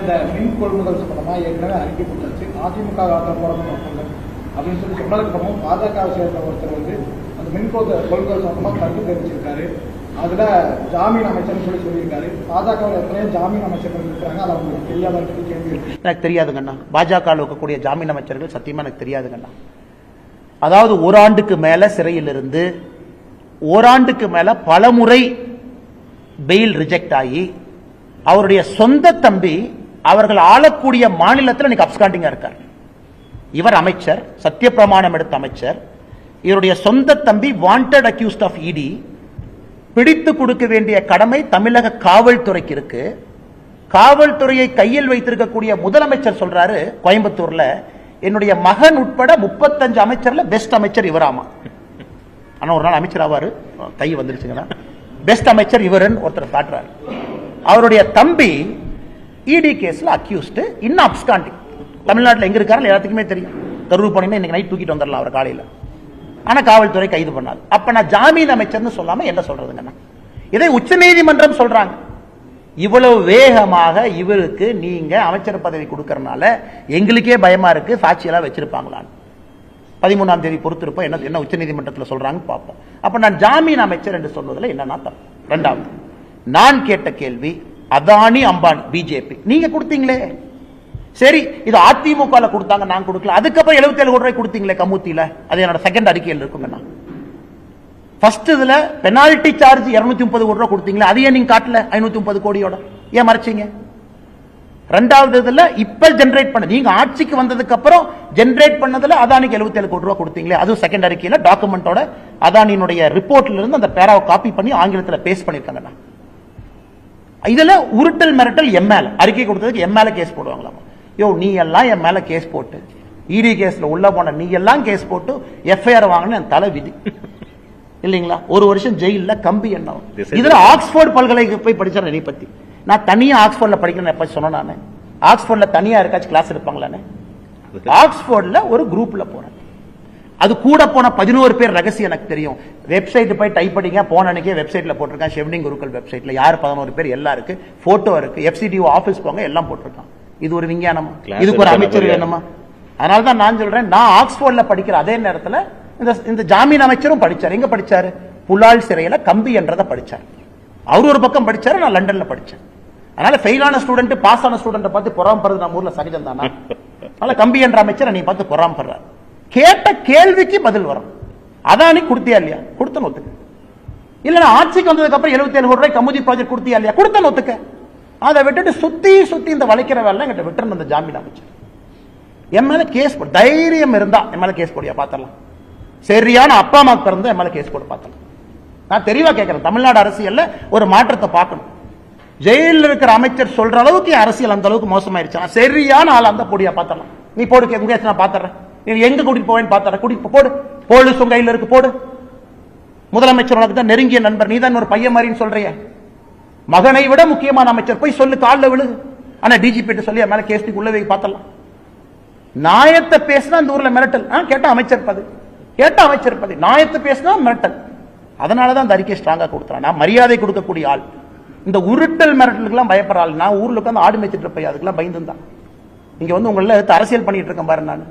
இந்த மின் கொள்முதல் சம்பந்தமா ஏற்கனவே அறிக்கை கொடுத்தாச்சு. அதிமுக ஆட்டம் போராட்டம் அப்படின்னு சொல்லி சொன்னதுக்கப்புறமும் பாஜக சேர்ந்த ஒருத்தர் வந்து அந்த மின் கொள்முதல் சம்பந்தமா கருத்து தெரிவிச்சிருக்காரு. அதுல ஜாமீன் அமைச்சர்னு சொல்லி சொல்லியிருக்காரு. பாஜகவில் எத்தனையோ ஜாமீன் அமைச்சர்கள் இருக்கிறாங்க. அது அவங்களுக்கு தெரியாத கேள்வி இருக்கு. எனக்கு தெரியாதுங்கண்ணா பாஜக இருக்கக்கூடிய ஜாமீன் அமைச்சர்கள் சத்தியமா எனக்கு தெரியாதுங்கண்ணா அதாவது ஓராண்டுக்கு மேல சிறையில் இருந்து ஓராண்டுக்கு மேல பல முறை பெயில் ரிஜெக்ட் ஆகி அவருடைய சொந்த தம்பி அவர்கள் ஆளக்கூடிய மாநிலத்தில் இன்னைக்கு அப்ஸ்காண்டிங்கா இருக்கார். இவர் அமைச்சர் சத்தியப்பிரமாணம் எடுத்த அமைச்சர். இவருடைய சொந்த தம்பி வாண்டட் அக்யூஸ்ட் ஆஃப் இடி பிடித்து கொடுக்க வேண்டிய கடமை தமிழக காவல்துறைக்கு இருக்கு. காவல்துறையை கையில் வைத்திருக்கக்கூடிய முதலமைச்சர் சொல்றாரு கோயம்புத்தூர்ல என்னுடைய மகன் உட்பட முப்பத்தஞ்சு அமைச்சர்ல பெஸ்ட் அமைச்சர் இவராமா. ஆனா ஒரு நாள் அமைச்சர் ஆவாரு. கை வந்துருச்சுங்களா? பெஸ்ட் அமைச்சர் இவருன்னு ஒருத்தர் காட்டுறாரு. அவருடைய தம்பி இடி கேஸில் அக்யூஸ்டு இன்னும் அப்ஸ்காண்டிங் தமிழ்நாட்டில் எங்கே இருக்காரு எல்லாத்துக்குமே தெரியும். கரூர் போனீங்கன்னா இன்றைக்கி நைட் தூக்கிட்டு வந்துடலாம் அவர் காலையில். ஆனால் காவல்துறை கைது பண்ணாது. அப்போ நான் ஜாமீன் அமைச்சர்னு சொல்லாமல் என்ன சொல்கிறதுங்கண்ணா இதை உச்சநீதிமன்றம் சொல்கிறாங்க இவ்வளவு வேகமாக இவருக்கு நீங்க அமைச்சர் பதவி கொடுக்கறனால எங்களுக்கே பயமா இருக்கு சாட்சியெல்லாம் வச்சிருப்பாங்களான்னு. பதிமூணாம் தேதி பொறுத்திருப்போம். என்ன என்ன உச்சநீதிமன்றத்தில் சொல்றாங்கன்னு பார்ப்போம். அப்ப நான் ஜாமீன் அமைச்சர் என்று சொல்வதில் என்னன்னா தப்பு ரெண்டாவது நான் கேட்ட கேள்வி அதானி அம்பானி பிஜேபி நீங்க கொடுத்தீங்களே. சரி இது அதிமுக கொடுத்தாங்க நான் கொடுக்கல. அதுக்கப்புறம் 77 கோடி ரூபாய் கொடுத்தீங்களே கமுத்தில அது என்னோட செகண்ட் அறிக்கையில் இருக்குங்கண்ணா ஃபர்ஸ்ட் இதுல பெனால்டி சார்ஜ் 230 முப்பது கோடி ரூபாய் கொடுத்தீங்களா அதையே நீங்க காட்டல 530 முப்பது கோடியோட. ஏன் மறைச்சீங்க? ரெண்டாவது இதுல இப்ப ஜென்ரேட் பண்ண நீங்க ஆட்சிக்கு வந்ததுக்கு அப்புறம் ஜென்ரேட் பண்ணதுல அதானிக்கு 77 கோடி ரூபாய் கொடுத்தீங்களே அதுவும் செகண்ட் அறிக்கையில டாக்குமெண்டோட அதானியினுடைய ரிப்போர்ட்ல இருந்து அந்த பேராவை காப்பி பண்ணி ஆங்கிலத்துல பேஸ்ட் பண்ணிருக்காங்கண்ணா இதுல உருட்டல் மிரட்டல் எம் மேல. அறிக்கை கொடுத்ததுக்கு எம் மேல கேஸ் போடுவாங்களாமா. யோ நீ எல்லாம் என் மேல கேஸ் போட்டு இடி கேஸ்ல உள்ள போன நீ எல்லாம் கேஸ் போட்டு எஃப்ஐஆர் வாங்கின என் தலை விதி. இல்லைங்களா? ஒரு வருஷம் ஜெயில்ல கம்பி என்ன? இதுல ஆக்ஸ்போர்ட் பல்கலைக்கு போய் படிச்சார் என்னை பத்தி. நான் தனியா ஆக்ஸ்போர்ட்ல படிக்கிறேன் எப்ப சொன்னேன் நானு? ஆக்ஸ்போர்ட்ல தனியா இருக்காச்சும் கிளாஸ் எடுப்பாங்களானே? ஆக்ஸ்போர்ட்ல ஒரு குரூப்ல போறேன். அது கூட போன பதினோரு பேர் ரகசியம் எனக்கு தெரியும். வெப்சைட் போய் டைப் படிங்க போன அன்னைக்கே வெப்சைட்ல போட்டிருக்கேன் ஷெவ்னிங் குருக்கள் வெப்சைட்ல யார் பதினோரு பேர்? எல்லாம் இருக்கு. போட்டோ இருக்கு. எஃப்சிடிஓ ஆபீஸ் போங்க எல்லாம் போட்டிருக்கான். இது ஒரு விஞ்ஞானமா? இதுக்கு ஒரு அமைச்சர் வேணுமா? அதனால தான் நான் சொல்றேன் நான் ஆக்ஸ்போர்ட்ல படிக்கிற அதே நேரத்துல இந்த இந்த ஜாமீன் அமைச்சரும் படிச்சார். எங்க படிச்சாரு? புலால் சிறையில கம்பி என்றதை படிச்சார். அவர் ஒரு பக்கம் படிச்சாரு நான் லண்டன்ல படிச்சேன். அதனால ஃபெயிலான ஸ்டூடெண்ட் பாஸ் ஆன ஸ்டூடெண்ட் பார்த்து பொறாமப்படுறது நம்ம ஊர்ல சகஜம் தானா அதனால கம்பி என்ற அமைச்சரை நீ பார்த்து பொறாமப்படுறாரு கேட்ட கேள்விக்கு பதில் வரும். அதானி கொடுத்தியா இல்லையா? கொடுத்த ஒத்துக்க இல்லைன்னா ஆட்சிக்கு வந்ததுக்கு அப்புறம் 77 கோடி ரூபாய் கமுதி ப்ராஜெக்ட் கொடுத்தியா இல்லையா? கொடுத்த ஒத்துக்க அதை விட்டுட்டு சுத்தி சுத்தி இந்த வளைக்கிற வேலை என்கிட்ட விட்டுறணும் அந்த ஜாமீன் அமைச்சர். என் மேல கேஸ் போடு தைரியம் இருந்தா என் மேல கேஸ் போடியா? பாத்திரலாம் சரியான அப்பா அம்மா பிறந்து என் மேல கேஸ் போட பார்த்தலாம் நான் தெளிவா கேட்கிறேன். தமிழ்நாடு அரசியல்ல ஒரு மாற்றத்தை பார்க்கணும். ஜெயிலில் இருக்கிற அமைச்சர் சொல்ற அளவுக்கு அரசியல் அந்த அளவுக்கு மோசமாயிருச்சு. சரியான ஆள் அந்த போடியா? பாத்திரலாம் நீ போடு கே- முகேஷ் நான் பாத்துறேன் நீ எங்க கூட்டிட்டு போவேன்னு பாத்துறேன் கூட்டிட்டு போடு. போலீஸ் உங்க கையில் இருக்கு போடு. முதலமைச்சர் உனக்கு தான் நெருங்கிய நண்பர் நீ தான் ஒரு பையன் மாதிரின்னு சொல்றிய. மகனை விட முக்கியமான அமைச்சர் போய் சொல்லு காலில் விழுது ஆனா டிஜிபி சொல்லி மேல கேஸ்டிக்கு உள்ள போய் பார்த்தலாம் நாயத்தை பேசினா இந்த ஊர்ல மிரட்டல். கேட்டா அமைச்சர் பது கேட்டா அமைச்சர் பது நாயத்தை பேசினா மிரட்டல். அதனாலதான் அந்த அறிக்கை ஸ்ட்ராங்கா கொடுத்துறான் நான் மரியாதை கொடுக்கக்கூடிய ஆள். இந்த உருட்டல் மிரட்டலுக்குலாம் பயப்படுற ஆள். நான் ஊர்ல உட்காந்து ஆடு மேய்ச்சிட்டு இருப்பேன். அதுக்கெல்லாம் பயந்து இங்க வந்து உங்களை எடுத்து அரசியல் பண்ணிட்டு இருக்கேன் பாரு நான்.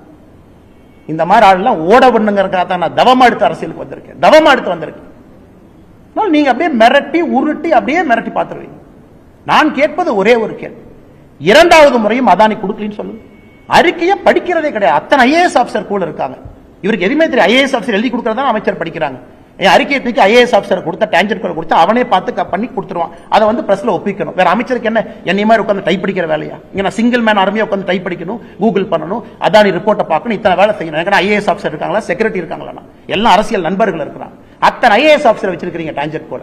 இந்த மாதிரி ஆள்லாம் ஓட பண்ணுங்கிறதுக்காக தான் நான் தவமா எடுத்து அரசியலுக்கு வந்திருக்கேன். தவமா எடுத்து வந்திருக்கேன். நீங்க அப்படியே மிரட்டி உருட்டி அப்படியே மிரட்டி பார்த்துருவீங்க. நான் கேட்பது ஒரே ஒரு கேள்வி. இரண்டாவது முறையும் அதானி கொடுக்கலன்னு சொல்லுங்க அறிக்கையை படிக்கிறதே கிடையாது. அத்தனை ஐஏஎஸ் ஆஃபீஸர் கூட இருக்காங்க. இவருக்கு எதுவுமே தெரியும் ஐஏஎஸ் ஆஃபீஸர் எழுதி கொடுக்கறதா அமைச்சர் படிக்கிறாங்க. அறிக்கையை தூக்கி ஐஏஎஸ் ஆஃபீஸர் கொடுத்த டேஞ்சர் கொடுத்து அவனே பார்த்து பண்ணி கொடுத்துருவான். அதை வந்து பிரஸ்ல ஒப்பிக்கணும். வேற அமைச்சருக்கு என்ன? என்னை மாதிரி உட்காந்து டைப் படிக்கிற வேலையா? இங்க நான் சிங்கிள் மேன் ஆர்மியா உட்காந்து டைப் படிக்கணும் கூகுள் பண்ணணும் அதானி ரிப்போர்ட்டை பார்க்கணும் இத்தனை வேலை செய்யணும். ஏன்னா ஐஏஎஸ் ஆஃபீஸர் இருக்காங்களா? செக்ரட்டரி இருக்காங்களா? எல்லாம் அரசியல் நண்பர்கள் இருக்கிறாங்க. அத்தனை ஐஏஎஸ் ஆஃபீஸர் வச்சிருக்கிறீங்க டேஞ்சர் கூட.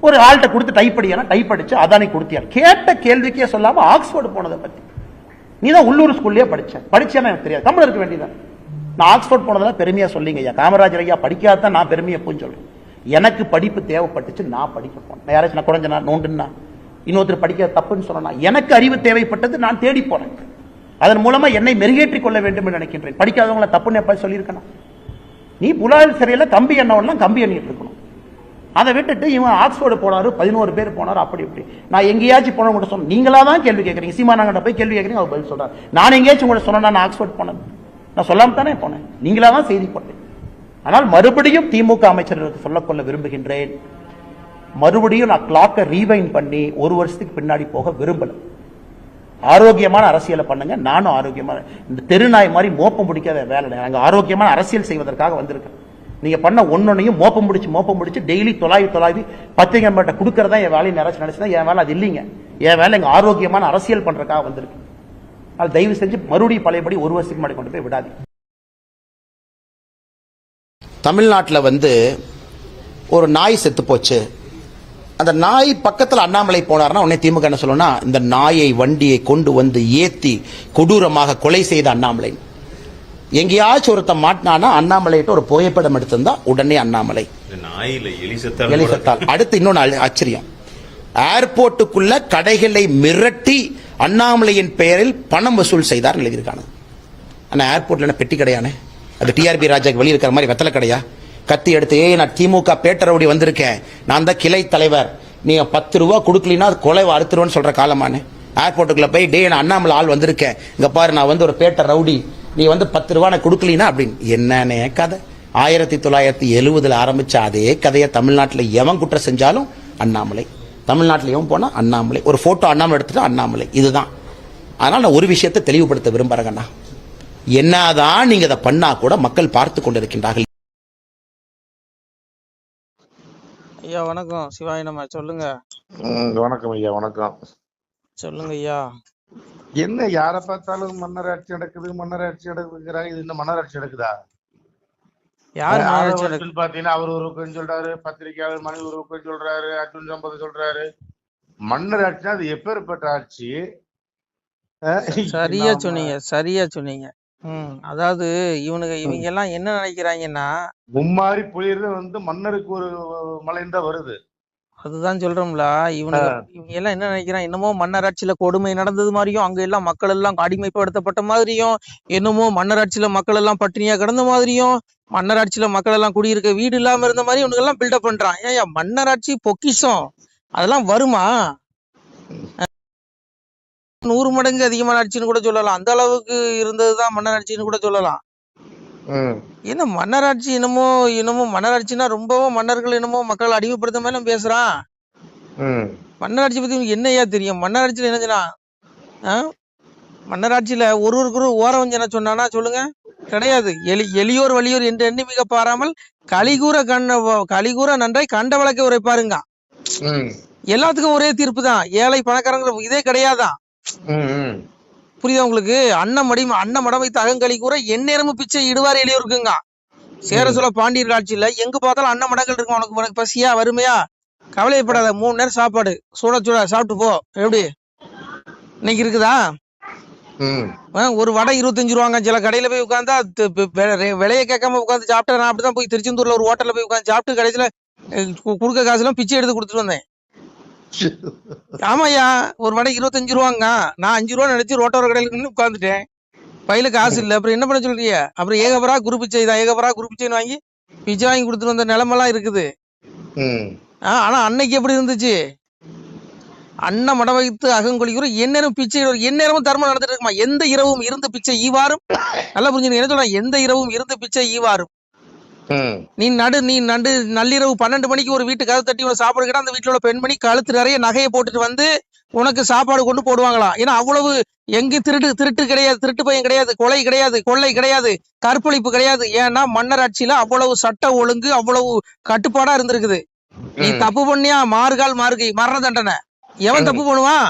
ஒரு ஆள்கிட்ட கொடுத்து டைப் படிக்கணும் டைப் அடிச்சு அதானி கொடுத்தியார் கேட்ட கேள்விக்கே சொல்லாம ஆக்ஸ்போர்டு போனதை பத்தி. நீ தான் உள்ளூர் ஸ்கூல்லயே படிச்ச. படிச்சேன்னா எனக்கு தெரியாது. தமிழ் இருக்க வேண்டியதான் நான் ஆக்ஸ்போர்ட் போனதெல்லாம் பெருமையா சொல்லிங்க ஐயா. காமராஜர் ஐயா படிக்காதான் நான் பெருமையை போய் சொல்றேன். எனக்கு படிப்பு தேவைப்பட்டுச்சு நான் படிக்க போனேன் நான் யாராச்சும் நான் குறைஞ்சனா நோண்டுன்னா இன்னொருத்தர் படிக்க தப்புன்னு சொன்னா எனக்கு அறிவு தேவைப்பட்டது நான் தேடி போனேன் அதன் மூலமா என்னை மெருகேற்றிக் கொள்ள வேண்டும் என்று நினைக்கின்றேன். படிக்காதவங்கள தப்புன்னு எப்ப சொல்லியிருக்கணும் நீ புலால் சிறையில கம்பி எண்ணவெல்லாம் கம்பி எண்ணிட்டு இருக்கணும். அதை விட்டுட்டு இவன் ஆக்ஸ்போர்டு போனாரு பதினோரு பேர் போனாரு அப்படி இப்படி. நான் எங்கேயாச்சும் போன கூட சொன்னேன் நீங்களா தான் கேள்வி கேட்குறீங்க சீமானாங்கிட்ட போய் கேள்வி கேட்குறீங்க அவர் பதில் சொல்றாரு. நான் எங்கேயாச்சும் கூட சொன்னேன் நான் ஆக்ஸ்போர்ட் போனேன் நான் சொல்லாம தானே போனேன். நீங்களா தான் செய்தி போட்டேன். ஆனால் மறுபடியும் திமுக அமைச்சர்களுக்கு சொல்லக்கொள்ள விரும்புகின்றேன். மறுபடியும் நான் கிளாக்கை ரீவைன் பண்ணி ஒரு வருஷத்துக்கு பின்னாடி போக விரும்பல. ஆரோக்கியமான அரசியலை பண்ணுங்க. நானும் ஆரோக்கியமான இந்த தெருநாய் மாதிரி மோப்பம் பிடிக்காத வேலை நாங்கள் ஆரோக்கியமான அரசியல் செய்வதற்காக வந்திருக்கேன். நீங்க பண்ண ஒன்னொன்னையும் மோப்பம் பிடிச்சி மோப்பம் பிடிச்சி டெய்லி தொலாவி தொலாவி பத்திரிகை மேட்ட கொடுக்கறதா என் வேலையை நிறைச்சு நினைச்சுதான் என் வேலை அது இல்லைங்க. என் வேலை இங்கே ஆரோக்கியமான அரசியல் பண்றதுக்காக வந்திருக்கு. அது தயவு செஞ்சு மறுபடியும் பழையபடி ஒரு வருஷத்துக்கு முன்னாடி கொண்டு போய் விடாதீங்க. தமிழ்நாட்டில் வந்து ஒரு நாய் செத்து போச்சு. அந்த நாய் பக்கத்தில் அண்ணாமலை போனார்னா உடனே திமுக என்ன சொல்லணும்னா இந்த நாயை வண்டியை கொண்டு வந்து ஏத்தி கொடூரமாக கொலை செய்த அண்ணாமலை. எங்கேயாச்சும் ஒருத்தன் மாட்டினானா அண்ணாமலைகிட்ட ஒரு புகைப்படம் எடுத்திருந்தா உடனே அண்ணாமலை. நாயில எலி செத்தால் எலி செத்தால். அடுத்து இன்னொன்று ஆச்சரியம் ஏர்போர்ட்டுக்குள்ள கடைகளை மிரட்டி அண்ணாமலையின் பெயரில் பணம் வசூல் செய்தார் எழுதியிருக்காங்க ஆனா ஏர்போர்ட்ல என்ன பெட்டி கடையானே? அது டிஆர்பி ராஜாக்கு வெளிய இருக்கிற மாதிரி வெத்தலை கடையா? கத்தி எடுத்து ஏ நான் திமுக பேட்டரோடி வந்திருக்கேன். நான் தான் கிளை தலைவர். நீ பத்து ரூபா கொடுக்கலினா அது கொலை அறுத்துருவோன்னு சொல்ற காலமானே. ஏர்போர்ட்டுக்குள்ள போய் டே நான் அண்ணாமலை ஆள் வந்திருக்கேன். இங்க பாரு நான் வந்து ஒரு பேட்டர் ரவுடி. நீ வந்து பத்து ரூபா நான் கொடுக்கலினா அப்படின்னு. என்னன்னே கதை. ஆயிரத்தி தொள்ளாயிரத்தி எழுவதுல ஆரம்பிச்ச அதே கதையை தமிழ்நாட்டில் எவன் குற்றம் செஞ்சாலும் அண்ணாமலை. தமிழ்நாட்டில் எவன் போனா அண்ணாமலை. ஒரு போட்டோ அண்ணாமலை எடுத்துட்டு அண்ணாமலை. இதுதான். அதனால நான் ஒரு விஷயத்தை தெளிவுபடுத்த விரும்புறேங்கண்ணா என்னதான் நீங்க அதை பண்ணா கூட மக்கள் பார்த்து கொண்டிருக்கின்றார்கள். ஐயா வணக்கம். சிவாய் நம்ம சொல்லுங்க. வணக்கம் ஐயா வணக்கம். சொல்லுங்க ஐயா. என்ன யார பார்த்தாலும் மன்னராட்சி நடக்குது மன்னராட்சி நடக்குதுங்கிறாங்க. இது என்ன மன்னராட்சி நடக்குதா? யார் பாத்தீங்கன்னா அவர் ஒரு பக்கம் சொல்றாரு பத்திரிகையாளர் மணி ஒரு பக்கம் சொல்றாரு அர்ஜுன் சம்பத் சொல்றாரு. மன்னராட்சினா அது எப்பேற்பட்ட ஆட்சி? சரியா சொன்னீங்க சரியா சொன்னீங்க. ம் அதாவது இவனுங்க இவங்க எல்லாம் என்ன நினைக்கிறாங்கன்னா மும்மாரி புலியிறது வந்து மன்னருக்கு ஒரு மலைன்னு தான் வருது. அதுதான் சொல்றோம்ல இவனுங்க இவங்க எல்லாம் என்ன நினைக்கிறான்? என்னமோ மன்னராட்சியில கொடுமை நடந்தது மாதிரியும் அங்க எல்லாம் மக்கள் எல்லாம் அடிமைப்படுத்தப்பட்ட மாதிரியும் என்னமோ மன்னராட்சியில மக்கள் எல்லாம் பட்டினியா கிடந்த மாதிரியும் மன்னராட்சியில மக்கள் எல்லாம் குடியிருக்க வீடு இல்லாம இருந்த மாதிரி இவனுங்க எல்லாம் பில்டப் பண்றான். ஏன் மன்னராட்சி பொக்கிஷம். அதெல்லாம் வருமா? நூறு மடங்கு அதிகமான ஆட்சின்னு கூட சொல்லலாம். அந்த அளவுக்கு இருந்ததுதான் மன்னராட்சின்னு கூட சொல்லலாம். என்ன மன்னராட்சி என்னமோ என்னமோ மன்னராட்சினா ரொம்பவும் மன்னர்கள் என்னமோ மக்கள் அடிமைப்படுத்த மேல பேசுறான் ம். மன்னராட்சி பத்தி என்னய்யா தெரியும்? மன்னராட்சியில என்ன சொன்னா ஆ? மன்னராட்சியில ஒருவருக்கு ஒரு ஓரம் என்ன சொன்னானா சொல்லுங்க? கிடையாது. எலி எளியோர் வலியோர் என்று எண்ணி மிக பாராமல் கலிகூற கண்ண கலிகூற நன்றாய் கண்ட வழக்கை உரைப்பாருங்க. எல்லாத்துக்கும் ஒரே தீர்ப்பு தான். ஏழை பணக்காரங்க இதே கிடையாதான். புரியுதா உங்களுக்கு? அன்னம் மடி அன்னம் மடம் வைத்து அகங்களி கூற எந்நேரமும் பிச்சை இடுவார் எளியோருக்குங்க. சேர சொல்ல பாண்டியர் காட்சியில எங்க பார்த்தாலும் அன்ன மடங்கள் இருக்கும். உனக்கு உனக்கு பசியா வறுமையா? கவலைப்படாத மூணு நேரம் சாப்பாடு. சுட சுட சாப்பிட்டு போ. எப்படி? இன்னைக்கு இருக்குதா? ஒரு வடை இருபத்தஞ்சு ரூபாங்க. சில கடையில போய் உட்காந்தா விலைய கேட்காம உட்காந்து சாப்பிட்டேன். நான் அப்படிதான் போய் திருச்செந்தூர்ல ஒரு ஹோட்டல்ல போய் உட்காந்து சாப்பிட்டு கடைசியில குடுக்க காசுலாம் பிச்சை எடுத்து கொடுத்துட்டு வந்தேன். ஆமாய்யா ஒரு வடை இருபத்தஞ்சு ரூபாங்க. நான் அஞ்சு ரூபா நினைச்சு ரோட்டோர கடையில உட்காந்துட்டேன் பையில காசு இல்ல. அப்புறம் என்ன பண்ண சொல்றீங்க? அப்புறம் ஏகபரா குரு பிச்சை தான். ஏகபரா குரு பிச்சைன்னு வாங்கி பிச்சை வாங்கி கொடுத்துட்டு வந்த நிலைமெல்லாம் இருக்குது. ஆனா அன்னைக்கு எப்படி இருந்துச்சு? அன்ன மடம் வைத்து அகங்கொழிக்கிற எந்நேரம் பிச்சை. எந்நேரமும் தர்மம் நடந்துட்டு இருக்குமா? எந்த இரவும் இருந்து பிச்சை ஈவாரும்? நல்லா புரிஞ்சுங்க என்ன சொல்றேன்? எந்த இரவும் இருந்து பிச்சை ஈவாரும். நீ நடு நீ நடு நள்ளிரவு பன்னெண்டு மணிக்கு ஒரு வீட்டு கதவு தட்டி உனக்கு சாப்பாடு கேட்டா அந்த வீட்டுல உள்ள பெண்மணி கழுத்து நிறைய நகையை போட்டுட்டு வந்து உனக்கு சாப்பாடு கொண்டு போடுவாங்களாம் ஏன்னா அவ்வளவு எங்க திருட்டு திருட்டு கிடையாது திருட்டு பையன் கிடையாது கொலை கிடையாது கொள்ளை கிடையாது கற்பழிப்பு கிடையாது. ஏன்னா மன்னராட்சியில அவ்வளவு சட்ட ஒழுங்கு அவ்வளவு கட்டுப்பாடா இருந்திருக்குது. நீ. தப்பு பண்ணியா? மாறுகால் மாறுகை மரண தண்டனை. எவன் தப்பு பண்ணுவான்?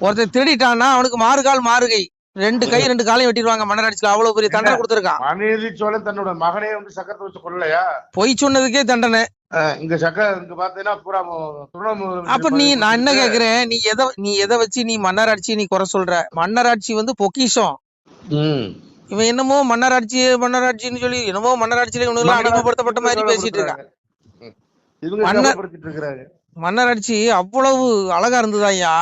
ஒருத்தன் திருடிட்டான்னா அவனுக்கு மாறுகால் மாறுகை. ரெண்டு கை ரெண்டு காலையும் வெட்டிடுவாங்க மன்னராட்சியில. அவ்வளவு பெரிய தண்டனை கொடுத்துருக்கான். மனுநீதி சோழன் தன்னோட மகனே வந்து சக்கரத்தை வச்சு கொள்ளலையா பொய் சொன்னதுக்கே தண்டனை. இங்க சக்கர இங்க பாத்தீங்கன்னா பூரா அப்ப நீ நான் என்ன கேக்குறேன்? நீ எதை நீ எதை வச்சு நீ மன்னராட்சி நீ குறை சொல்ற? மன்னராட்சி வந்து பொக்கிஷம். இவன் என்னமோ மன்னராட்சி மன்னராட்சின்னு சொல்லி என்னமோ மன்னராட்சியில இவனுக்கு எல்லாம் அடிமைப்படுத்தப்பட்ட மாதிரி பேசிட்டு இருக்கான். மன்னர்- மன்னராட்சி அவ்வளவு அழகா இருந்ததாய்யா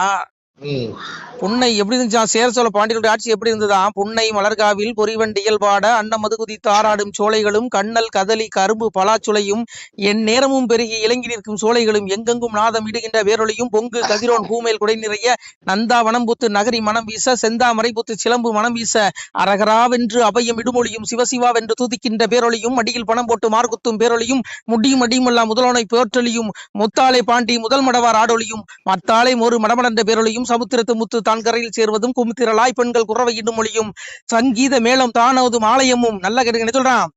புன்னை எப்படி இருந்துச்சா? சேர சோழ பாண்டியர்களுடைய ஆட்சி எப்படி இருந்ததா? புன்னை மலர்காவில் பொறிவண்டியல் பாட அன்னமது குதித்து தாராடும் சோலைகளும் கண்ணல் கதலி கரும்பு பலாச்சுளையும் என் நேரமும் பெருகி இலங்கி நிற்கும் சோலைகளும் எங்கெங்கும் நாதம் இடுகின்ற வேரொளியும் பொங்கு கதிரோன் பூமேல் குடை நிறைய நந்தா வனம் புத்து நகரி மனம் வீச செந்தாமரை புத்து சிலம்பு மனம் வீச அரகராவென்று அபயம் இடுமொழியும் சிவசிவாவென்று துதிக்கின்ற பேரொளியும் மடியில் பணம் போட்டு மார்குத்தும் பேரொளியும் முடியும் அடியுமல்லா முதலோனை போற்றலியும் முத்தாளை பாண்டி முதல் மடவார் ஆடொழியும் மத்தாளை ஒரு மடமடந்த பேரொளியும் சமுத்திரத்து முத்து தான் கரையில் சேர்வதும் குமுத்திரலாய் பெண்கள் குறவை இன்னும் மொழியும் சங்கீத மேளம் தானோதும் ஆலயமும். நல்ல கேட்டுங்க சொல்றான்?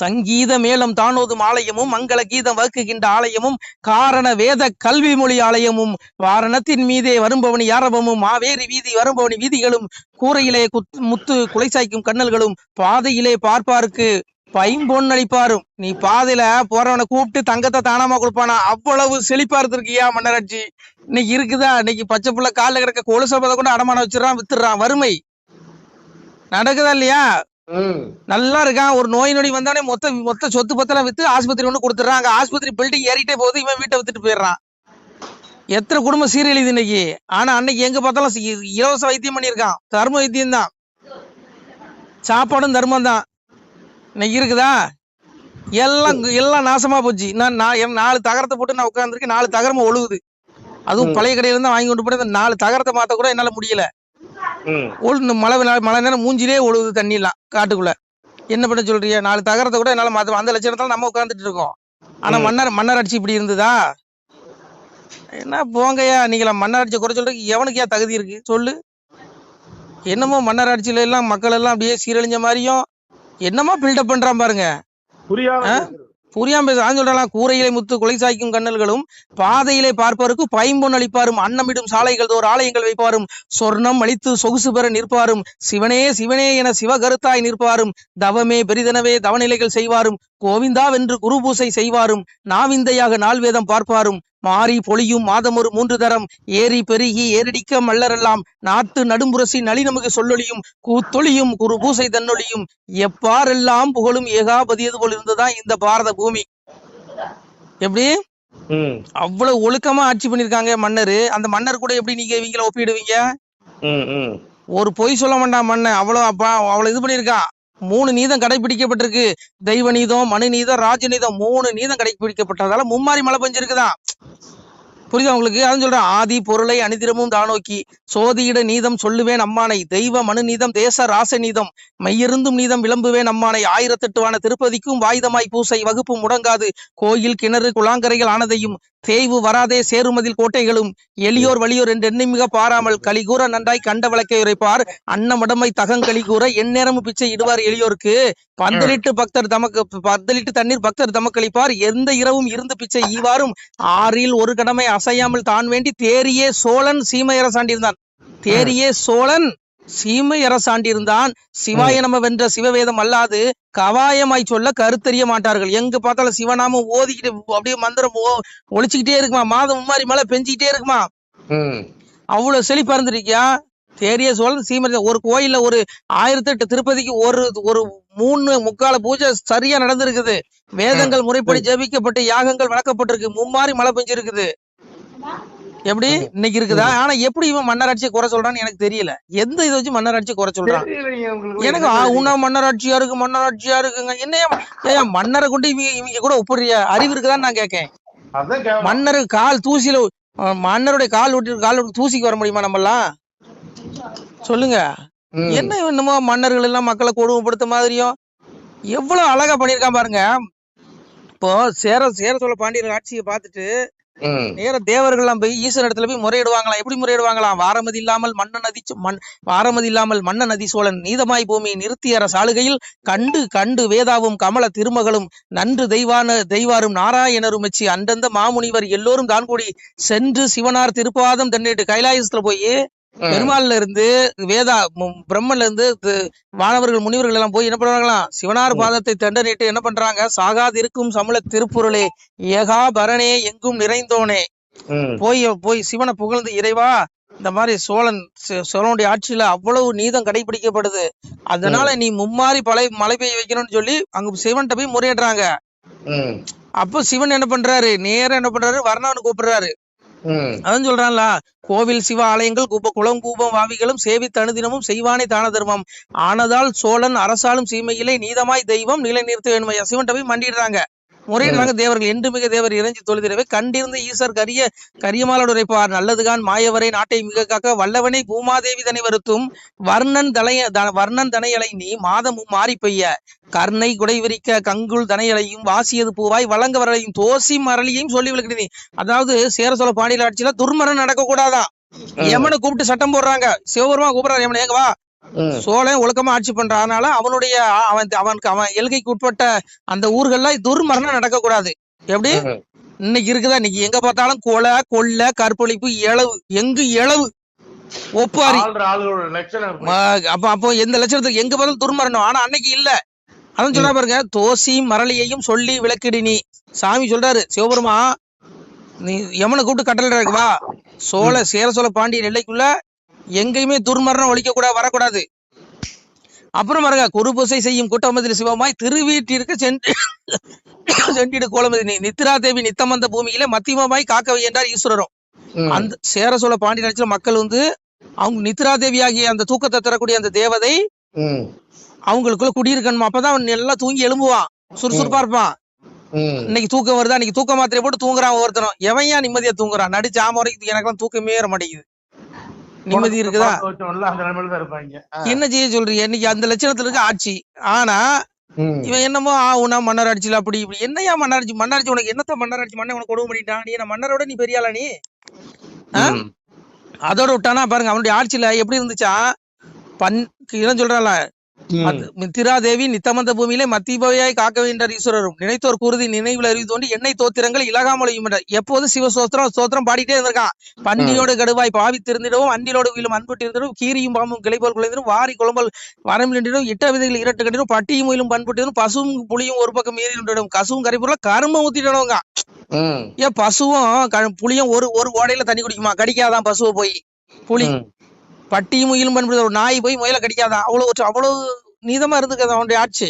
சங்கீத மேளம் தானோதும் ஆலயமும் மங்கள கீதம் வகுக்கின்ற ஆலயமும் காரண வேத கல்வி மொழி ஆலயமும். வாரணத்தின் மீதே வரும்பவனி யாரபமும் மாவேரி வீதி வரும்பவனி வீதிகளும் கூரையிலே குத் முத்து குலைசாய்க்கும் கண்ணல்களும் பாதையிலே பார்ப்பாருக்கு. பைம்பொன் அளிப்பாரும் நீ பாதையில போறவனை கூப்பிட்டு தங்கத்தை தானாமா கொடுப்பானா? அவ்வளவு செழிப்பா இருந்திருக்கியா மன்னராட்சி? இன்னைக்கு இருக்குதா? இன்னைக்கு பச்சை புள்ள காலில் கிடக்க கொலுசபதை கூட அடமானம் வச்சிடறான் வித்துடுறான். வறுமை. நடக்குதா இல்லையா? நல்லா இருக்கான். ஒரு நோய் நொடி வந்தானே மொத்த மொத்த சொத்து பத்தெல்லாம் வித்து ஆஸ்பத்திரி ஒண்ணு கொடுத்துறான் அங்க ஆஸ்பத்திரி பில்டிங் ஏறிட்டே போகுது இவன் வீட்டை வித்துட்டு போயிடுறான். எத்தனை குடும்பம் சீரழியுது இன்னைக்கு? ஆனா அன்னைக்கு எங்க பார்த்தாலும் இலவச வைத்தியம் பண்ணியிருக்கான். தர்ம வைத்தியம் தான் சாப்பாடும் தர்மம் தான் இன்னைக்கு இருக்குதா? எல்லாம் எல்லாம் நாசமா போச்சு. நான் நான் நாலு தகரத்தை போட்டு நான் உட்காந்துருக்கேன் நாலு தகரமா ஒழுகுது. அதுவும் பழைய கடையில இருந்து வாங்கி கொண்டு போய் நாலு தகரத்தை மாத்த கூட என்னால முடியல. ஒழு மழை மழை நேரம் மூஞ்சிலே ஒழுகுது தண்ணிலாம் காட்டுக்குள்ள. என்ன பண்ண சொல்றீங்க நாலு தகரத்தை கூட என்னால மாத்த அந்த லட்சணத்தால நம்ம உட்காந்துட்டு இருக்கோம். ஆனா ம். மன்னர் மன்னர் ஆட்சி இப்படி இருந்ததா? என்ன போங்கய்யா நீங்கள மன்னர் ஆட்சி குறை சொல்றதுக்கு எவனுக்கு ஏன் தகுதி இருக்கு? சொல்லு. என்னமோ மன்னர் ஆட்சியில எல்லாம் மக்கள் எல்லாம் அப்படியே சீரழிஞ்ச மாதிரியும் என்னமோ பில்டப் பண்றான் பாருங்க. புரியாம பேச சொல்றேன் கூரையிலே முத்து குலை சாய்க்கும் கண்ணல்களும் பாதையிலே பார்ப்பவருக்கு பைம்பொன் அளிப்பாரும் அன்னமிடும் சாலைகள் தோர் ஆலயங்கள் வைப்பாரும் சொர்ணம் அளித்து சொகுசு பெற நிற்பாரும் சிவனே சிவனே என சிவகருத்தாய் நிற்பாரும் தவமே பெரிதெனவே தவநிலைகள் செய்வாரும் கோவிந்தா வென்று குரு பூசை செய்வாரும் நாவிந்தையாக நாள் வேதம் பார்ப்பாரும் மாறி பொழியும் மாதமொரு மூன்று தரம். ஏரி பெருகி ஏரடிக்க மல்லரெல்லாம் நாத்து நடும்புரசி நளினமுக சொல்லொளியும் கூத்தொழியும் குரு பூசை தன்னொழியும் எப்பாரெல்லாம் புகழும் ஏகாபதியது போல் இருந்ததா இந்த பாரத பூமி? எப்படி? அவ்வளவு ஒழுக்கமா ஆட்சி பண்ணிருக்காங்க மன்னரு. அந்த மன்னர் கூட எப்படி நீங்க இவங்கள ஒப்பிடுவீங்க? ஒரு பொய் சொல்ல வேண்டாம் மன்னன் அவ்வளவு அப்பா அவ்வளவு இது பண்ணிருக்கான் மூணு நீதம் கடைபிடிக்கப்பட்டிருக்கு. தெய்வ நீதம் மனு நீதம் ராஜ நீதம் மூணு நீதம் கடைபிடிக்கப்பட்டதால மும்மாரி மழை பெஞ்சிருக்குதான் புரியுதா உங்களுக்கு? அதுவும் சொல்றேன் ஆதி பொருளை அனிதிரமும் தானோக்கி. சோதியிட நீதம் சொல்லுவேன் அம்மானை. தெய்வ மனு நீதம் தேச ராச நீதம். மையிருந்தும் நீதம் விளம்புவேன் அம்மானை. ஆயிரத்தெட்டுவான திருப்பதிக்கும் வாயுதமாய் பூசை வகுப்பு முடங்காது. கோயில் கிணறு குளாங்கரைகள் ஆனதையும் தேய்வு வராதே சேருமதில் கோட்டைகளும் எளியோர் வலியோர் என்று எண்ணிமிக பாராமல் கலிகூற நன்றாய் கண்ட விளக்கை உரைப்பார். அன்னமடமை தகங்களி கூற எந்நேரமும் பிச்சை இடுவார் எளியோருக்கு. பந்தலிட்டு பக்தர் தமக்கு பந்தலிட்டு தண்ணீர் பக்தர் தமக்களிப்பார். எந்த இரவும் இருந்து பிச்சை ஈவாரும் ஆறில் ஒரு கடமை அசையாமல் தான் வேண்டி தேரியே சோழன் சீமையரசாண்டிருந்தான் தேரியே சோழன் சீமை அரசாண்டிருந்தான். சிவாய நம வென்ற சிவவேதம் அல்லாது கவாயமாய் சொல்ல கருத்தறிய மாட்டார்கள். எங்க பார்த்தாலும் சிவநாமம் ஓதிக்கிட்டு அப்படியே மந்திரம் ஒழிச்சுக்கிட்டே இருக்குமா? மாதம் மும்மாரி மழை பெஞ்சிக்கிட்டே இருக்குமா? அவ்வளவு செழிப்பா இருந்திருக்கியா? தேரிய சோழன் சீமர ஒரு கோயில்ல ஒரு ஆயிரத்தி எட்டு திருப்பதிக்கு ஒரு ஒரு மூணு முக்கால பூஜை சரியா நடந்திருக்குது. வேதங்கள் முறைப்படி ஜெபிக்கப்பட்டு யாகங்கள் வளர்க்கப்பட்டிருக்கு மும்மாரி மழை பெஞ்சிருக்குது. எப்படி? இன்னைக்கு இருக்குதா? ஆனா எப்படி இவன் மன்னராட்சியை குறை சொல்றான்னு எனக்கு தெரியல. எந்த இதை வச்சு மன்னராட்சியை குறை சொல்றான்? எனக்கு உன்ன மன்னராட்சியா இருக்கு மன்னராட்சியா இருக்குங்க. என்ன ஏன் மன்னரை கொண்டு இவங்க இவங்க கூட ஒப்புறியா அறிவு இருக்குதான்னு நான் கேட்கேன். மன்னர் கால் தூசியில மன்னருடைய கால் விட்டு கால் விட்டு தூசிக்கு வர முடியுமா நம்மலாம் சொல்லுங்க. ம். என்ன என்னமோ மன்னர்கள் எல்லாம் மக்களை கொடுமைப்படுத்த மாதிரியும் எவ்வளவு அழகா பண்ணிருக்கான் பாருங்க. இப்போ சேர சேர சோழ பாண்டியர் ஆட்சியை பார்த்துட்டு. நேர தேவர்கள்லாம் போய் ஈஸ்வர இடத்துல போய் முறையிடுவாங்களாம் எப்படி முறையிடுவாங்களாம்? வாரமதி இல்லாமல் மன்ன நதி மண் வாரமதி இல்லாமல் மன்ன நதி சோழன் நீதமாய் பூமி நிறுத்தியற சாளுகையில் கண்டு கண்டு வேதாவும் கமல திருமகளும் நன்று தெய்வான தெய்வாரும் நாராயணரும் வச்சு அந்தந்த மாமுனிவர் எல்லோரும் தான் கூடி சென்று சிவனார் திருப்பாதம் தன்னிட்டு கைலாயத்துல போய் பெருமாள்ல இருந்து வேதா பிரம்மன்ல இருந்து வானவர்கள் முனிவர்கள் எல்லாம் போய் என்ன பண்றாங்களாம் சிவனார் பாதத்தை தண்டனிட்டு என்ன பண்றாங்க சாகாதிருக்கும் சமல திருப்புருளே ஏகா பரணே எங்கும் நிறைந்தோனே. போய் போய் சிவனை புகழ்ந்து இறைவா இந்த மாதிரி சோழன் சோழனுடைய ஆட்சியில அவ்வளவு நீதம் கடைபிடிக்கப்படுது. அதனால நீ மும்மாரி பழை மழை பெய்ய வைக்கணும்னு சொல்லி அங்க சிவன்கிட்ட போய் முறையிடுறாங்க. அப்போ சிவன் என்ன பண்றாரு? நேரா என்ன பண்றாரு? வர்ணவனை கூப்பிடுறாரு. அதான் சொல்றான்ல கோவில் சிவ ஆலயங்கள் குப குளம் கூபம் வாவிகளும் சேவித்து அனுதினமும் செய்வானே தான தர்மம் ஆனதால் சோழன் அரசாளும் சீமையிலே நீதமாய் தெய்வம் நிலை நிறுத்த வேணுமையா சிவன்ட்ட போய் மண்டிடுறாங்க. முறையிடுறாங்க தேவர்கள் என்று மிக தேவர் இறைஞ்சி தொழுதிரவே கண்டிருந்த ஈசர் கரிய கரியமாலோடு உரைப்பார். நல்லதுகான் மாயவரை நாட்டை மிக காக்க வல்லவனை பூமாதேவி தனை வருத்தும். வர்ணன் தனைய த- வர்ணன் தனையலை நீ மாதமும் மாறி பெய்ய. கர்ணை குடை விரிக்க கங்குள் தனையலையும் வாசியது பூவாய் வழங்க வரலையும் தோசி மரளியையும் சொல்லி விளக்குது அதாவது சேர சோழ பாண்டியல் ஆட்சியில துர்மரணம் நடக்க கூடாதா யமனை கூப்பிட்டு சட்டம் போடுறாங்க. சிவபெருமா கூப்பிடுறாரு. யமனை ஏங்க வா. சோழன் ஒழுக்கமா ஆட்சி பண்றான் அதனால அவனுடைய அவன் அவனுக்கு அவன் எல்கைக்கு உட்பட்ட அந்த ஊர்கள்ல துர்மரணம் நடக்க கூடாது எப்படி. இன்னைக்கு இருக்குதா? இன்னைக்கு எங்க பார்த்தாலும் கொலை கொள்ளை கற்பழிப்பு இளவு எங்கு இளவு ஒப்பாரி. அப்ப அப்போ எந்த லட்சணத்துக்கு எங்க பார்த்தாலும் துர்மரணம். ஆனா அன்னைக்கு இல்ல. அதான் சொல்றா பாருங்க தோசி மரளியையும் சொல்லி விளக்கிடு நீ. சாமி சொல்றாரு சிவபெருமா நீ யமனை கூப்பிட்டு கட்டளை வா. சோழ சேர சோழ பாண்டியன் எல்லைக்குள்ள எங்கேயுமே துர்மரணம் ஒழிக்க கூட வரக்கூடாது. அப்புறம் பாருங்க குருபூசை செய்யும் கூட்டமதிரி சிவமாய் திருவீட்டிற்கு சென்று சென்றிடு கோலமதி நீ நித்திரா தேவி நித்தமந்த பூமியிலே மத்தியமாய் காக்க என்றார் ஈஸ்வரரும். அந்த சேர சோழ பாண்டிய நாட்டில் மக்கள் வந்து அவங்க நித்ரா தேவியாகிய அந்த தூக்கத்தை தரக்கூடிய அந்த தேவதை. அவங்களுக்குள்ள குடியிருக்கணும்? அப்பதான் அவன் நல்லா தூங்கி எழும்புவான். சுறுசுறுப்பா இருப்பான். இன்னைக்கு தூக்கம் வருதா? இன்னைக்கு தூக்க மாத்திரை போட்டு தூங்குறான் ஒவ்வொருத்தனும். எவன் ஏன் நிம்மதியா தூங்குறான்? நடிச்சு ஆம வரைக்கும் எனக்கெல்லாம் தூக்கமே வர மாட்டேங்குது. நிம்மதி இருக்குதா? ஆ. என்ன செய்ய சொல்றீங்க? இன்னைக்கு அந்த லட்சணத்துல இருக்கு ஆட்சி. ஆனா. இவன் என்னமோ ஆவுனா மன்னர் ஆட்சியில அப்படி இப்படி. என்னையா மன்னர் ஆட்சி? மன்னர் ஆட்சி உனக்கு என்னத்த மன்னர் ஆட்சி? மன்னர் உனக்கு கொடுக்க பண்ணிட்டான் நீ என்ன மன்னரோட நீ பெரியாளா நீ? ஆ? அதோட விட்டானா பாருங்க அவனுடைய ஆட்சியில எப்படி இருந்துச்சா? பன் இதான் சொல்றான்ல மித்திராதேவி நித்தமந்த பூமியிலே மத்திபவையாய் காக்க வேண்டார் ஈஸ்வரரும். நினைத்தோர் குருதி நினைவில் அறிவு தோண்டி எண்ணெய் தோத்திரங்கள் இலகாமலையும் என்றார். எப்போது சிவ சோத்திரம் பாடிட்டே இருந்திருக்கான் பன்னியோடு கடுவாய் பாவி திருந்திடவும் அண்டிலோடு வீழும் அன்பு இருந்திடும் கீரியும் பாம்பும் கிளைபோல் குலைந்திடும் வாரி குழம்பல் வரமிலிடும் இட்ட விதைகள் இரட்டு கண்டிடும் பட்டியும் முயிலும் பண்புட்டிடும் பசுவும் புளியும் ஒரு பக்கம் மீறி நின்றுடும். கசுவும் கரைப்பொருள் கரும ஊத்திடணுங்க ம். ஏன் பசுவும் புளியும் ஒரு ஒரு ஓடையில தண்ணி குடிக்குமா? கடிக்காதான் பசுவை போய். புலி ம். பட்டியும் முயிலும் பண்புறது ஒரு நாய் போய் முயலை கடிக்காதான் அவ்வளவு அவ்வளவு நீதமா இருந்துக்காது அவனுடைய ஆட்சி.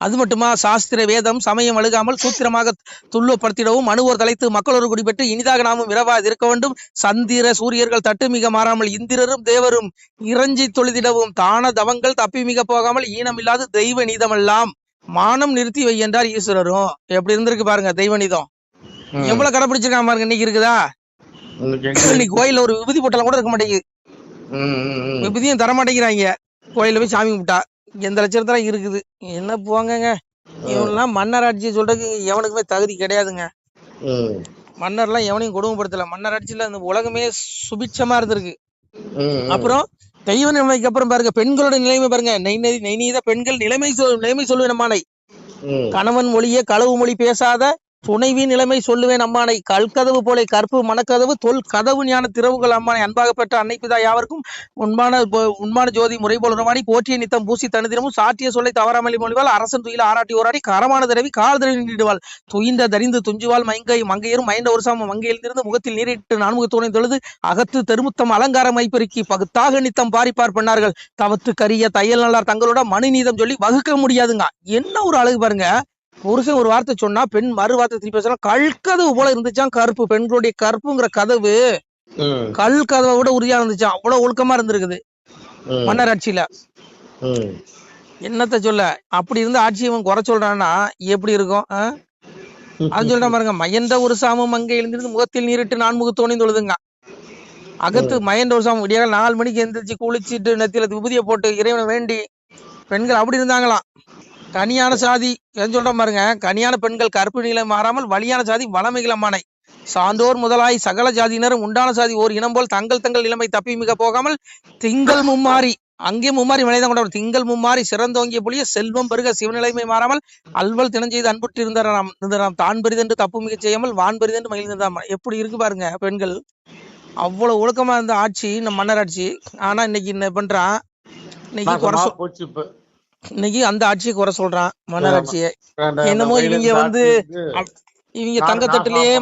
அது மட்டுமா சாஸ்திர வேதம் சமயம் அழுகாமல் சூத்திரமாக துள்ளுவப்படுத்திடவும் மனுவோர் தலைத்து மக்களொரு குடிபெற்று இனிதாக நாமும் இரவாது இருக்க வேண்டும் சந்திர சூரியர்கள் தட்டு மிக மாறாமல் இந்திரரும் தேவரும் இறைஞ்சி தொழுதிடவும் தான தவங்கள் தப்பி மிக போகாமல் ஈனமில்லாது தெய்வ நீதமெல்லாம் மானம் நிறுத்தி வை என்றார் ஈஸ்வரரும் எப்படி இருந்திருக்கு பாருங்க தெய்வ நீதம். எவ்வளவு கடைபிடிச்சிருக்கான் பாருங்க இன்னைக்கு இருக்குதா இன்னைக்கு கோயில்ல ஒரு விபூதி பொட்டலம் கூட இருக்க மாட்டேங்குது. விபூதியும் தர மாட்டேங்கிறாங்க. கோயில்ல போய் சாமி கும்பிட்டா. எந்த லட்சத்துல இருக்குது? என்ன போங்கங்க. இவனெல்லாம் மன்னர் ஆட்சியை சொல்றதுக்கு எவனுக்குமே தகுதி கிடையாதுங்க. மன்னர்லாம் எவனையும் கொடுமைப்படுத்தல. மன்னர் ஆட்சியில இந்த உலகமே சுபிட்சமா இருந்திருக்கு. அப்புறம் தெய்வ நிலைமைக்கு அப்புறம் பாருங்க. பெண்களோட நிலைமை பாருங்க. நெய் நெய் நெய் நீத பெண்கள் நிலைமை நிலைமை சொல்லுவேன் அம்மானை ம். கணவன் மொழியே களவு மொழி பேசாத துணைவி நிலைமை சொல்லுவேன் அம்மானை. கல்கதவு போல கற்பு மனக்கதவு தொல் கதவு ஞான திறவுகள் அம்மானை. அன்பாக பெற்ற அன்னைப்பிதா யாவருக்கும் உண்மான உண்மான ஜோதி முறை போலுறவாணி போற்றிய நித்தம் பூசி தனிதினமும் சாற்றிய சொல்லை தவறாமலி மொழிவாள். அரசன் துயில ஆராட்டி ஓராடி கரமான தடவி கால் தடவி நீடுவாள் துயிந்த தரிந்து துஞ்சுவாள் மங்கை மங்கையரும் மயந்த ஒரு சாம மங்கையிலிருந்து முகத்தில் நீரிட்டு நான்முகத்தோனை தொழுது அகத்து தெருமுத்தம் அலங்கார மைப்பெருக்கி பகுத்தாக நித்தம் பாரிப்பார் பண்ணார்கள். தவத்து கரிய தையல் நல்லார் தங்களோட மனு நீதம் சொல்லி வகுக்க முடியாதுங்க. என்ன ஒரு அழகு பாருங்க. புருஷன் ஒரு வார்த்தை சொன்னா பெண் மறு வார்த்தை திருப்பி பேசலாம். கல்கதவு போல இருந்துச்சாம் கருப்பு. பெண்களுடைய கருப்புங்கிற கதவு. கல் கதவை விட உறுதியா இருந்துச்சாம். அவ்வளவு ஒழுக்கமா இருந்திருக்குது. மன்னர் ஆட்சியில. என்னத்த சொல்ல? அப்படி இருந்து ஆட்சி இவன் குறை சொல்றான்னா எப்படி இருக்கும்? அது சொல்றேன் பாருங்க மயந்த ஒரு சாமம் அங்கே எழுந்திருந்து முகத்தில் நீரிட்டு நான் முகத்தோணி தொழுதுங்க அகத்து மயந்த ஒரு சாமம். விடியாக நாலு மணிக்கு எந்திரிச்சு குளிச்சிட்டு நெத்தியில விபூதியை போட்டு இறைவனை வேண்டி பெண்கள் அப்படி இருந்தாங்களாம். கனியான சாதி ஏன் சொல்றேன் பாருங்க. கனியான பெண்கள் கருப்பு நீளம் மாறாமல் வலியான சாதி வளமிகளமானை சான்றோர் முதலாய் சகல ஜாதியினரும் உண்டான சாதி ஓர் இனம் போல் தங்கள் தங்கள் நிலைமை தப்பி மிக போகாமல் திங்கள் மும்மாறி அங்கே மும்மாறி மனிதன் கொண்டவர் திங்கள் மும்மாறி சிறந்தோங்கிய புலிய செல்வம் பெருக சிவநிலைமை மாறாமல் அல்வல் தினஞ்செய்து அன்புற்று இருந்தாராம் இருந்தாராம் தான் பெரிதென்று தப்பு மிக செய்யாமல் வான் பெரிதென்று மகிழ்ந்தாராம் எப்படி இருக்கு பாருங்க பெண்கள். அவ்வளவு ஒழுக்கமா இருந்த ஆட்சி நம்ம மன்னர் ஆட்சி. ஆனா இன்னைக்கு என்ன பண்றான்? இன்னைக்கு இன்னைக்கு அந்த ஆட்சியை குறை சொல்றான் மன்னர். ஆட்சியை என்னமோ இவங்க வந்து இவங்க தங்கத்தட்டுலயே.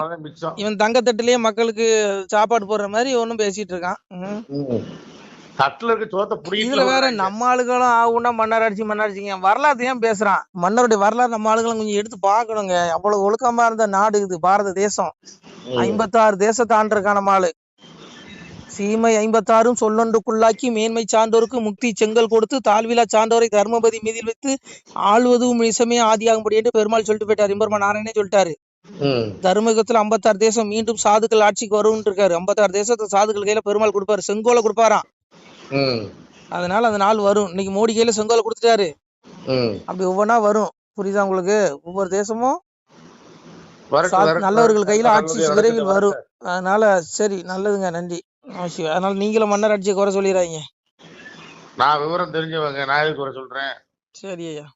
இவன் தங்கத்தட்டுலயே மக்களுக்கு சாப்பாடு போடுற மாதிரி ஒன்னும் பேசிட்டு இருக்கான். தட்டுல இருக்க சோத்த இதுல வேற நம்ம ஆளுகளும் ஆகும்னா மன்னராட்சி மன்னராட்சிங்க வரலாற்று ஏன் பேசுறான்? மன்னருடைய வரலாறு நம்ம ஆளுகளும் கொஞ்சம் எடுத்து பார்க்கணுங்க. அவ்வளவு ஒழுக்கமா இருந்த நாடு இது பாரத தேசம். ஐம்பத்தாறு தேசத்தை ஆண்டிருக்கான ஆளு. சீமை ஐம்பத்தாறும் சொல்லொன்றுக்குள்ளாக்கி மேன்மை சான்றோருக்கு முக்தி செங்கல் கொடுத்து தாழ்விலா சான்றோரை தர்மபதி மீதில் வைத்து ஆள்வதும் நிசமே ஆதியாகும்படி என்று பெருமாள் சொல்லிட்டு போயிட்டாரு. இம்பெருமா நாராயணே சொல்லிட்டாரு. தர்மயுகத்துல ஐம்பத்தாறு தேசம் மீண்டும் சாதுக்கள் ஆட்சிக்கு வரும்னு இருக்காரு. ஐம்பத்தாறு தேசத்தை சாதுக்கள் கையில பெருமாள் கொடுப்பாரு. செங்கோலை கொடுப்பாராம். அதனால அந்த நாள் வரும். இன்னைக்கு மோடி கையில செங்கோலை கொடுத்துட்டாரு. அப்படி ஒவ்வொன்றா வரும். புரியுதா உங்களுக்கு? ஒவ்வொரு தேசமும் நல்லவர்கள் கையில ஆட்சி விரைவில் வரும். அதனால சரி நல்லதுங்க. நன்றி. அதனால நீங்களும் மன்னர் ஆட்சியை குறை சொல்லிடுறாங்க நான் விவரம் தெரிஞ்சவங்க நான் எதுக்கு குறை சொல்றேன்? சரி ஐயா.